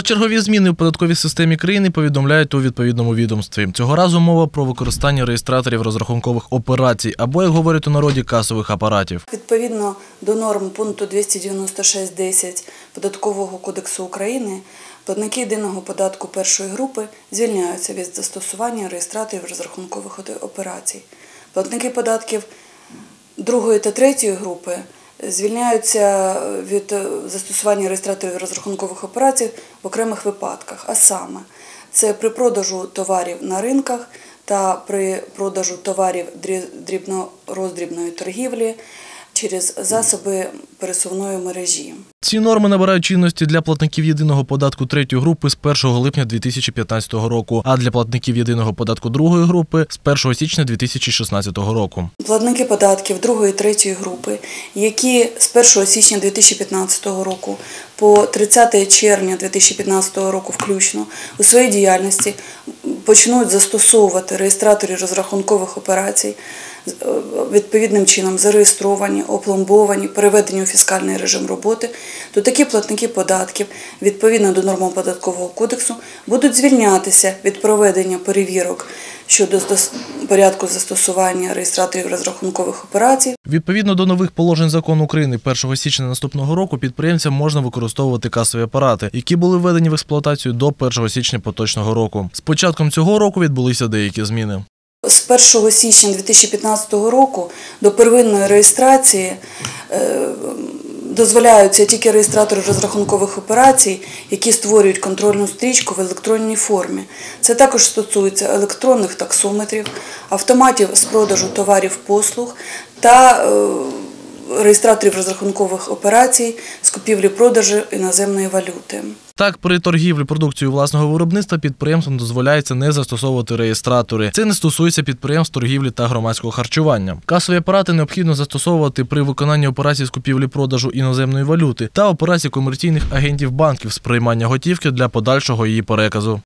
Про чергові зміни в податковій системі країни повідомляють у відповідному відомстві. Цього разу мова про використання реєстраторів розрахункових операцій або, як говорять у народі, касових апаратів. Відповідно до норм пункту 296.10 Податкового кодексу України, платники єдиного податку першої групи звільняються від застосування реєстраторів розрахункових операцій. Платники податків другої та третьої групи звільняються від застосування реєстраторів розрахункових операцій в окремих випадках, а саме це при продажу товарів на ринках та при продажу товарів дрібно-роздрібної торгівлі через засоби пересувної мережі. Ці норми набирають чинності для платників єдиного податку третьої групи з 1 липня 2015 року, а для платників єдиного податку другої групи з 1 січня 2016 року. Платники податків другої третьої групи, які з 1 січня 2015 року по 30 червня 2015 року включно у своїй діяльності почнуть застосовувати реєстраторів розрахункових операцій відповідним чином зареєстровані, опломбовані, переведені у фіскальний режим роботи, то такі платники податків відповідно до норм податкового кодексу будуть звільнятися від проведення перевірок щодо порядку застосування реєстраторів розрахункових операцій. Відповідно до нових положень закону України 1 січня наступного року підприємцям можна використовувати касові апарати, які були введені в експлуатацію до 1 січня поточного року. З початком цього року відбулися деякі зміни. З 1 січня 2015 року до первинної реєстрації дозволяються тільки реєстратори розрахункових операцій, які створюють контрольну стрічку в електронній формі. Це також стосується електронних таксометрів, автоматів з продажу товарів послуг та реєстраторів розрахункових операцій з купівлі-продажу іноземної валюти. Так, при торгівлі продукцією власного виробництва підприємствам дозволяється не застосовувати реєстратори. Це не стосується підприємств торгівлі та громадського харчування. Касові апарати необхідно застосовувати при виконанні операцій з купівлі-продажу іноземної валюти та операцій комерційних агентів банків з приймання готівки для подальшого її переказу.